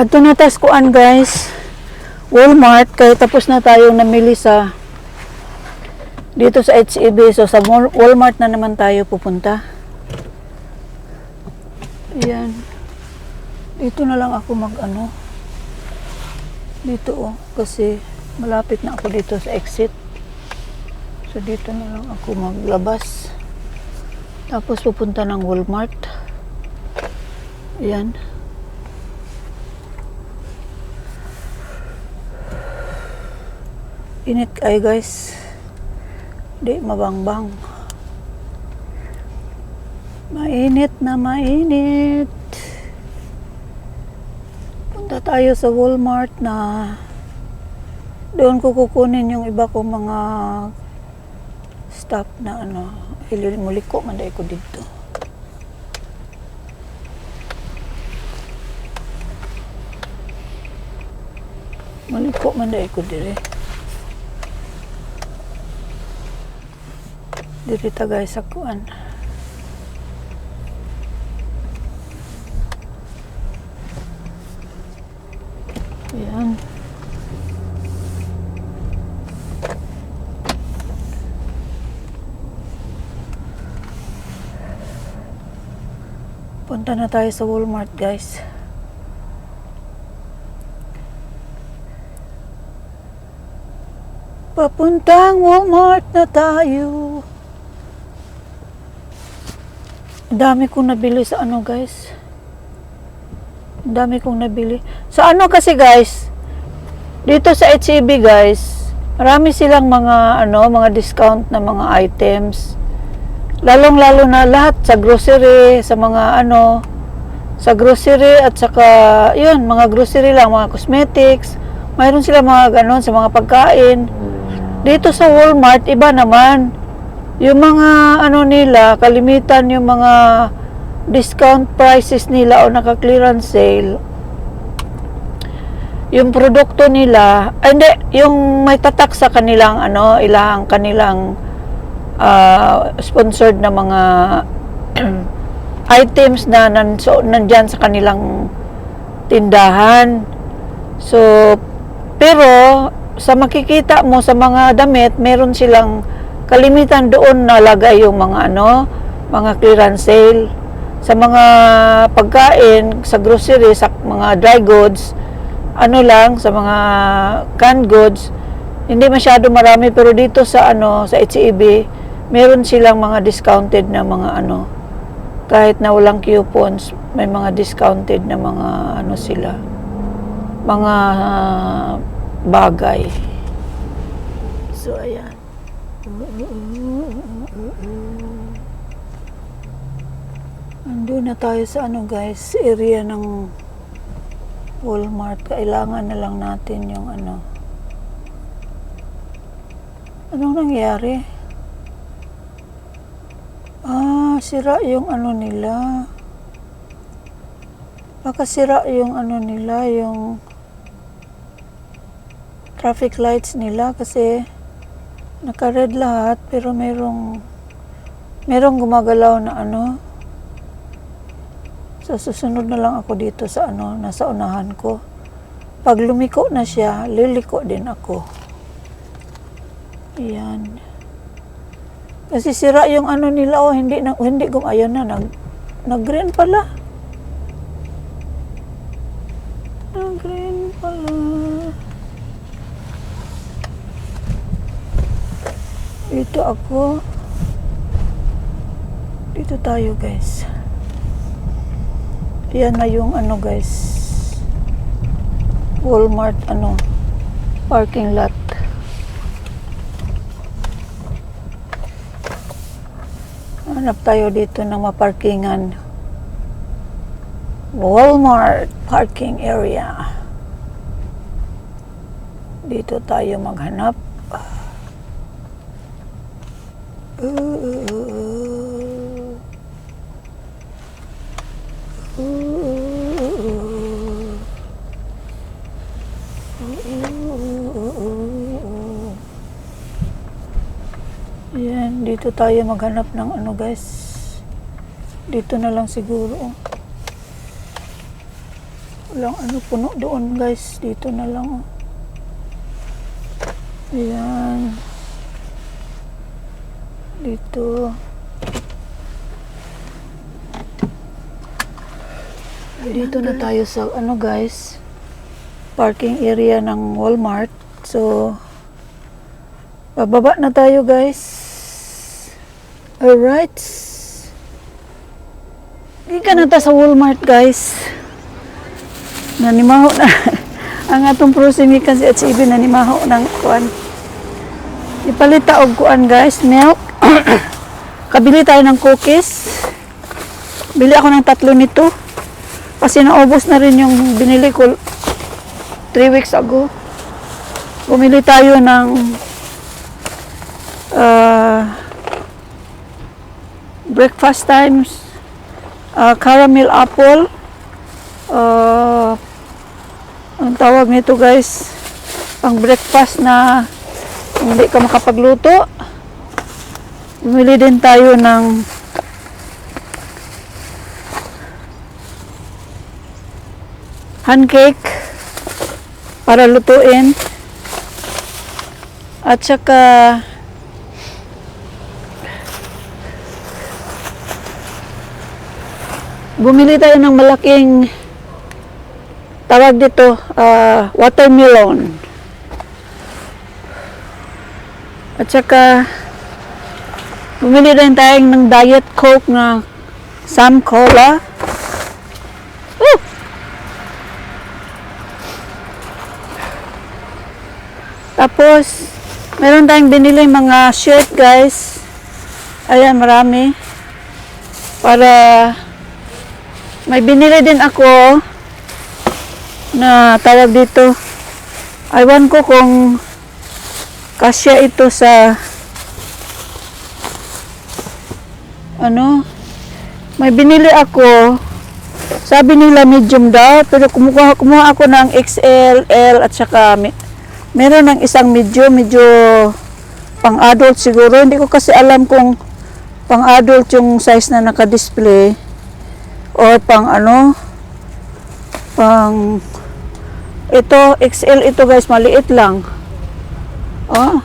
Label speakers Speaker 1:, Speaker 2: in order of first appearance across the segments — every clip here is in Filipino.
Speaker 1: Adto na tas kuan guys. Walmart kay tapos na tayong namili sa dito sa HEB. So sa Wal- Walmart na naman tayo pupunta. Ayan. Dito na lang ako mag ano. Dito oh. Kasi malapit na ako dito sa exit. So dito na lang ako maglabas. Tapos pupunta ng Walmart. Ayan. Init ay guys. Di mabangbang. Mainit na mainit. Punta tayo sa Walmart na doon ko kukunin yung iba kong mga stuff na ano. Ilimuliko man dahil ko dito. Maliko man dahil ko dire. Diri ta guys sa kuan. Ayan. Punta na tayo sa Walmart guys. Papuntang Walmart na tayo. Ang dami kong nabili sa ano guys. Dami kong nabili. Sa ano kasi guys, dito sa HEB guys, marami silang mga ano, mga discount na mga items. Lalong-lalo na lahat sa grocery, sa mga ano, sa grocery at saka, yun, mga grocery lang, mga cosmetics. Mayroon sila mga ganon sa mga pagkain. Dito sa Walmart, iba naman. Yung mga ano nila, kalimitan yung mga discount prices nila o naka-clearance sale. Yung produkto nila, ay, hindi, yung may tatak sa kanilang ano, ilang kanilang ah, sponsored na mga items na nan, so, nandyan sa kanilang tindahan. So, pero sa makikita mo sa mga damit, meron silang kalimitan doon nalagay yung mga ano, mga clearance sale. Sa mga pagkain, sa grocery, sa mga dry goods, ano lang, sa mga canned goods, hindi masyado marami pero dito sa ano, sa HEB, meron silang mga discounted na mga ano, kahit na walang coupons, may mga discounted na mga ano sila, mga ah, bagay. So, ayan. Andun na tayo sa ano guys, area ng Walmart. Kailangan na lang natin yung ano. Anong nangyari? Ah, sira yung ano nila. Baka sira yung ano nila, yung traffic lights nila kasi naka-red lahat pero merong merong gumagalaw na ano. So susunod na lang ako dito sa ano, nasa unahan ko. Pag lumiko na siya, liliko din ako. Ayan. Kasi sira yung ano nila oh, hindi na hindi gum ayan na nag nag-green pala. Nag-green pala. Dito ako. Dito tayo, guys. Yan na yung ano, guys. Walmart, ano, parking lot. Hanap tayo dito ng maparkingan. Walmart parking area. Dito tayo maghanap. Ayan, dito tayo maghanap ng ano guys. Dito na lang siguro. Walang ano puno doon guys. Dito na lang oh. Ayan. Dito. Dito na tayo sa ano guys. Parking area ng Walmart. So, bababa na tayo guys. Alright. Hindi ka na ta sa Walmart guys. Nanimaho na. Ang atong prosimi kasi at si Ibi nanimaho ng kuan. Ipalita og kuan guys, milk. Kabili tayo ng cookies. Bili ako ng tatlo nito. Kasi naubos na rin yung binili ko 3 weeks ago. Bumili tayo ng ah, breakfast times ah, caramel apple uh, ang tawag nito guys pang breakfast na hindi ka makapagluto bumili din tayo ng pancake para lutuin. At saka bumili tayo ng malaking tawag dito ah, watermelon. At saka bumili rin tayo ng diet coke na Sam Cola Woo! tapos meron tayong binili mga shirt guys ayan marami para may binili din ako na tawag dito. Aywan ko kung kasya ito sa ano? May binili ako. Sabi nila medium daw pero kumuha, kumuha ako ng XL, L at saka me, meron ng isang medyo pang adult siguro. Hindi ko kasi alam kung pang adult yung size na naka-display or pang ano pang ito XL ito guys maliit lang. Oh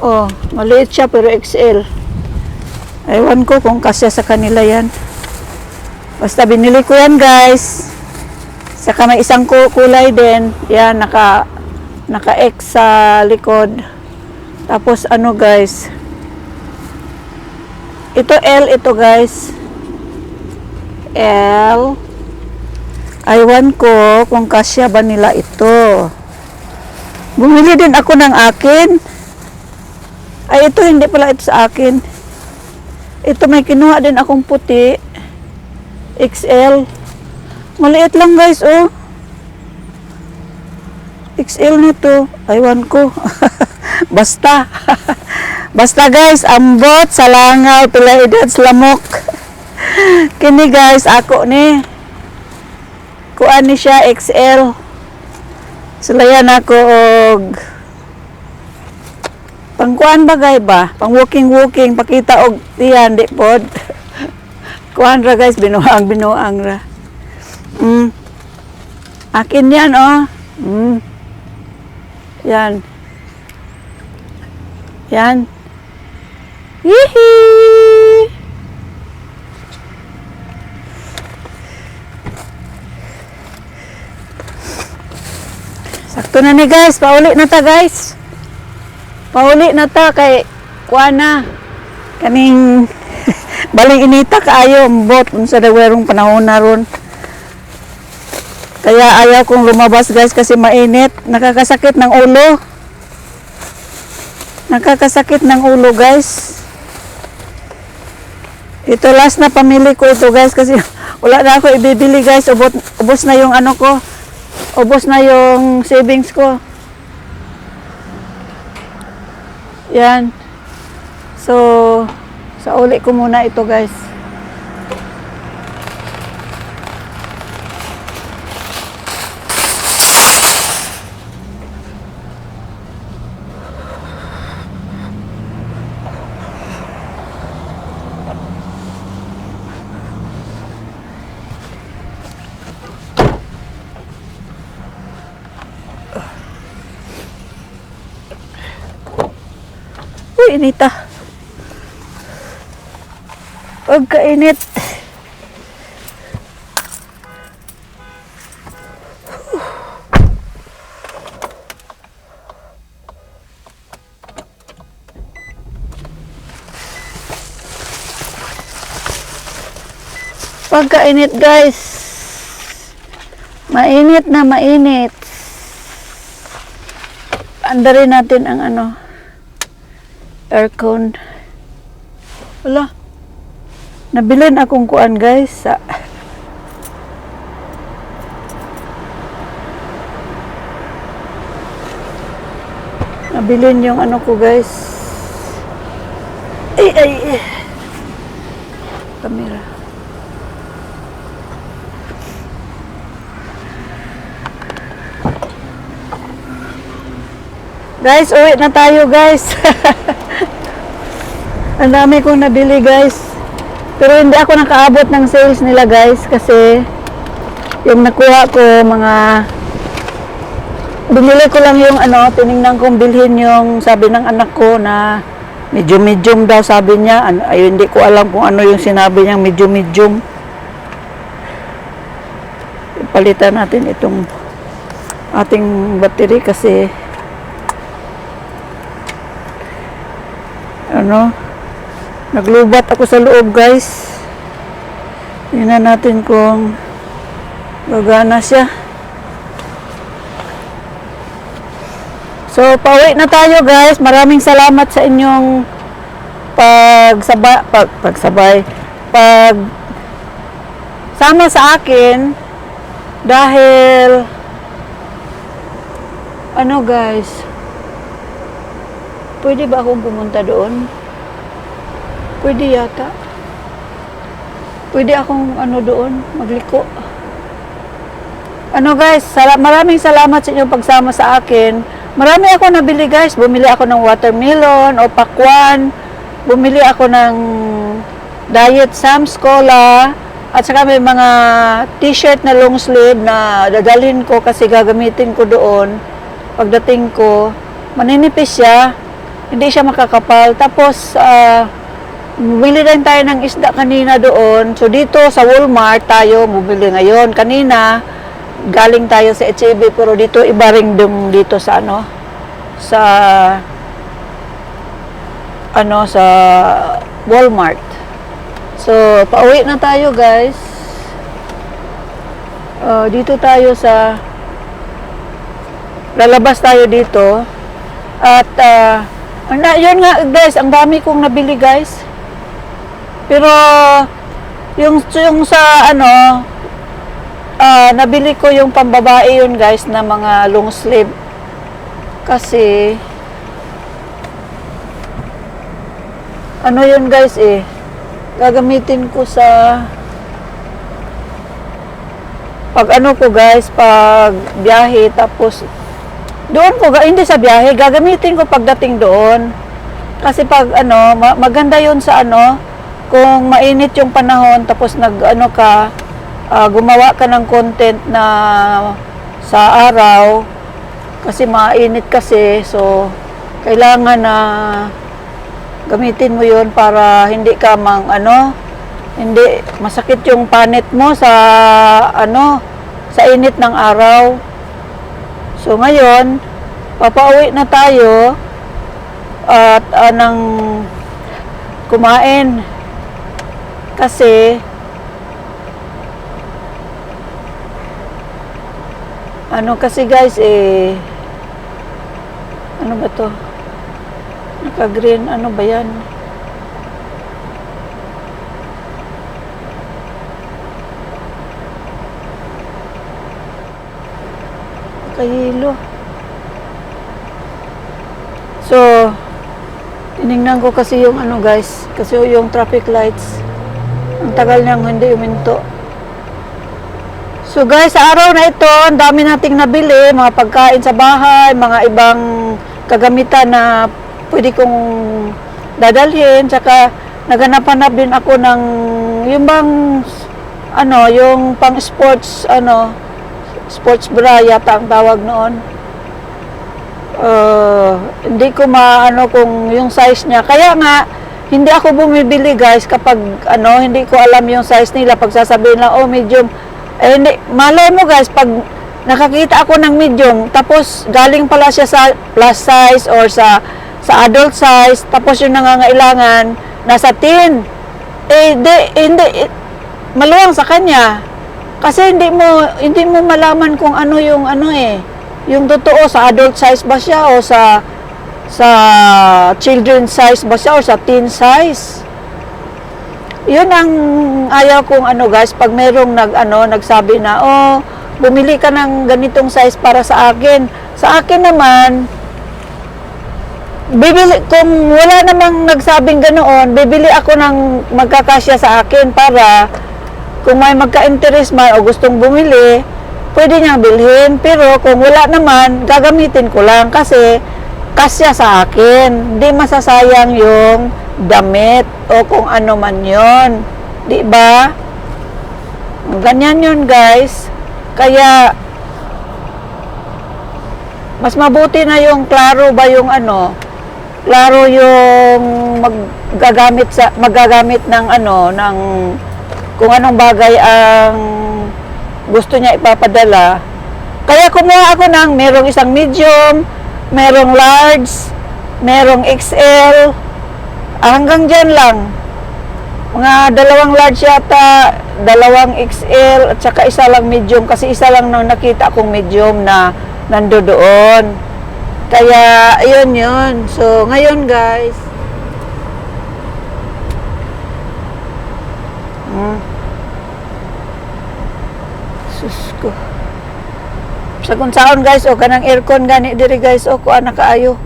Speaker 1: oh maliit siya pero XL ewan ko kung kasya sa kanila yan basta binili ko yan guys saka may isang ku- kulay din yan naka naka X sa likod tapos ano guys ito L ito guys L. Aywan ko kung kasya ba nila ito. Bumili din ako ng akin. Ay, ito hindi pala ito sa akin. Ito may kinuha din akong puti. XL. Maliit lang guys, oh. XL nito. Aywan ko. Basta. Basta guys, ambot, salangaw, pila edad, lamok. Kini guys, ako ni. Kuan ni siya XL. Sulayan ako og pangkuan bagay ba? Pang walking walking pakita og tiyan di pod. Kuan ra guys, binuang binuang ra. Mm. Akin yan oh. Mm. Yan. Yan. Hihi! Sakto na ni guys, pauli na ta guys. Pauli na ta kay kuha na. Kaning baling inita kaayo bot unsa daw werong panahon na ron. Kaya ayaw kong lumabas guys kasi mainit. Nakakasakit ng ulo. Nakakasakit ng ulo guys. Ito last na pamili ko ito guys kasi wala na ako ibibili guys. Ubot, ubos na yung ano ko. Ubos na yung savings ko. Yan. So, sa uli ko muna ito guys. Inita. Pagkainit. Pagkainit guys. Mainit na mainit. Andarin natin ang ano aircon. Wala. Nabilin akong kuan guys sa Nabilin yung ano ko guys. Ay ay. ay. Kamera. Guys, uwi na tayo guys. Ang dami kong nabili guys. Pero hindi ako nakaabot ng sales nila guys kasi yung nakuha ko mga binili ko lang yung ano, tiningnan kong bilhin yung sabi ng anak ko na medium medium daw sabi niya. Ano, ay hindi ko alam kung ano yung sinabi niyang medium medium. Palitan natin itong ating battery kasi ano naglubat ako sa loob guys. Tingnan natin kung gagana siya. So pauwi na tayo guys. Maraming salamat sa inyong pagsaba, pag, pagsabay. Pag sama sa akin dahil ano guys? Pwede ba akong pumunta doon? Pwede yata. Pwede akong ano doon, magliko. Ano guys, sala- maraming salamat sa inyong pagsama sa akin. Marami ako nabili guys. Bumili ako ng watermelon o pakwan. Bumili ako ng diet Sam's Cola. At saka may mga t-shirt na long sleeve na dadalhin ko kasi gagamitin ko doon. Pagdating ko, maninipis siya hindi siya makakapal. Tapos, ah, bumili rin tayo ng isda kanina doon. So, dito sa Walmart tayo bumili ngayon. Kanina, galing tayo sa HEB, pero dito iba rin dun dito sa ano, sa, ano, sa Walmart. So, pauwi na tayo guys. Ah, dito tayo sa, lalabas tayo dito. At, ah, na, yun nga guys, ang dami kong nabili guys. Pero yung yung sa ano ah, nabili ko yung pambabae yun guys na mga long sleeve. Kasi ano yun guys eh gagamitin ko sa pag ano ko guys pag biyahe tapos doon ko, hindi sa biyahe, gagamitin ko pagdating doon. Kasi pag ano, ma- maganda yon sa ano, kung mainit yung panahon, tapos nag ano ka, ah, gumawa ka ng content na sa araw, kasi mainit kasi, so kailangan na gamitin mo yon para hindi ka mang ano, hindi masakit yung panit mo sa ano, sa init ng araw. So ngayon, papauwi na tayo at anang kumain. Kasi ano kasi guys eh ano ba to? Naka-green, ano ba yan? Kahilo. So, tinignan ko kasi yung ano guys, kasi yung traffic lights, ang tagal niyang hindi uminto. So guys, sa araw na ito, ang dami nating nabili, mga pagkain sa bahay, mga ibang kagamitan na pwede kong dadalhin, tsaka naganap-hanap din ako ng yung bang ano, yung pang sports ano, sports bra yata ang tawag noon. uh, hindi ko maano kung yung size niya. Kaya nga, hindi ako bumibili guys kapag ano, hindi ko alam yung size nila. Pag sasabihin lang, oh medium. Eh, hindi. Malay mo guys, pag nakakita ako ng medium, tapos galing pala siya sa plus size or sa sa adult size, tapos yung nangangailangan, nasa tin. Eh, di, hindi, eh, maluwang sa kanya. Kasi hindi mo, hindi mo malaman kung ano yung ano eh, yung totoo sa adult size ba siya o sa sa children size ba siya o sa teen size. Yun ang ayaw kong ano guys, pag merong nag ano nagsabi na, "Oh, bumili ka ng ganitong size para sa akin." Sa akin naman, bibili kung wala namang nagsabing ganoon, bibili ako ng magkakasya sa akin para kung may magka-interest man o gustong bumili, pwede niyang bilhin. Pero kung wala naman, gagamitin ko lang kasi kasya sa akin. Hindi masasayang yung damit o kung ano man yon, Di ba? Ganyan yun guys. Kaya mas mabuti na yung klaro ba yung ano, klaro yung maggagamit sa magagamit ng ano ng kung anong bagay ang gusto niya ipapadala. Kaya kumuha ako ng merong isang medium, merong large, merong XL, ah, hanggang dyan lang. Mga dalawang large yata, dalawang XL, at saka isa lang medium, kasi isa lang nang nakita kong medium na nando doon. Kaya, ayun yun. So, ngayon guys, hmm. Sus ko. Sa kung saon guys, o kanang aircon gani diri guys, o kuha na kaayo.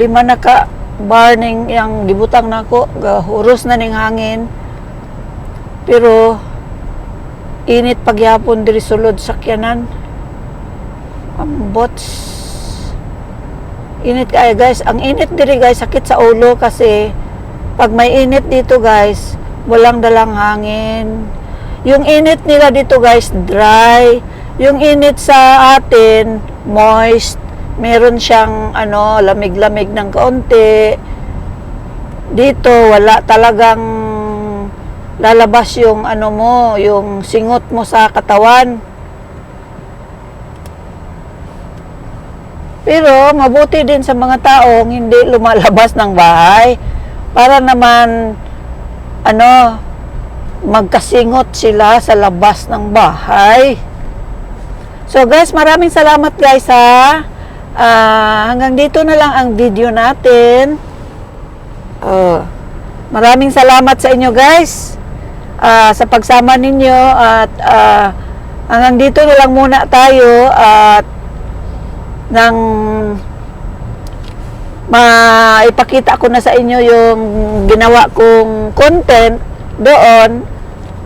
Speaker 1: Lima na ka burning yang gibutang nako, gahuros na ning hangin. Pero init pagyapon diri sulod sakyanan. Ambot. Init kaya guys. Ang init diri guys, sakit sa ulo kasi pag may init dito guys, walang dalang hangin. Yung init nila dito guys, dry. Yung init sa atin, moist. Meron siyang ano, lamig-lamig ng kaunti. Dito, wala talagang lalabas yung ano mo, yung singot mo sa katawan. Pero mabuti din sa mga taong hindi lumalabas ng bahay para naman ano magkasingot sila sa labas ng bahay. So guys, maraming salamat guys ha. Ah, hanggang dito na lang ang video natin. Oh, maraming salamat sa inyo guys ah, sa pagsama ninyo at ah, hanggang dito na lang muna tayo at nang maipakita ko na sa inyo yung ginawa kong content doon.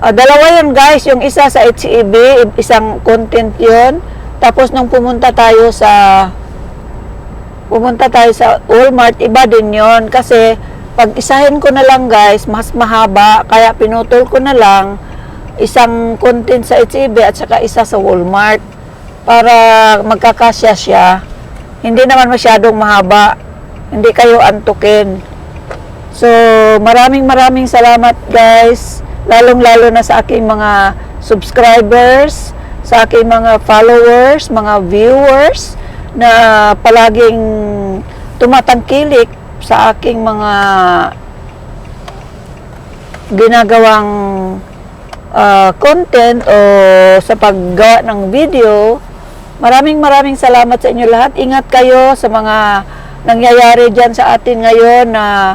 Speaker 1: Ah, dalawa yun guys, yung isa sa HEB, isang content yun. Tapos nung pumunta tayo sa pumunta tayo sa Walmart, iba din yon kasi pag isahin ko na lang guys, mas mahaba, kaya pinutol ko na lang isang content sa HEB at saka isa sa Walmart para magkakasya siya. Hindi naman masyadong mahaba. Hindi kayo antukin. So, maraming maraming salamat guys. Lalong-lalo na sa aking mga subscribers, sa aking mga followers, mga viewers na palaging tumatangkilik sa aking mga ginagawang uh, content o sa paggawa ng video. Maraming maraming salamat sa inyo lahat. Ingat kayo sa mga nangyayari dyan sa atin ngayon na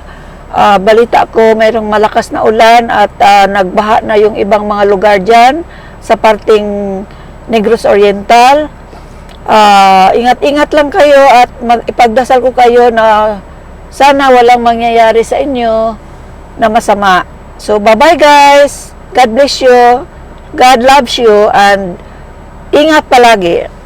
Speaker 1: ah, balita ko mayroong malakas na ulan at ah, nagbaha na yung ibang mga lugar dyan sa parting Negros Oriental. Ah, ingat-ingat lang kayo at mag ipagdasal ko kayo na sana walang mangyayari sa inyo na masama. So, bye-bye guys. God bless you. God loves you and ingat palagi.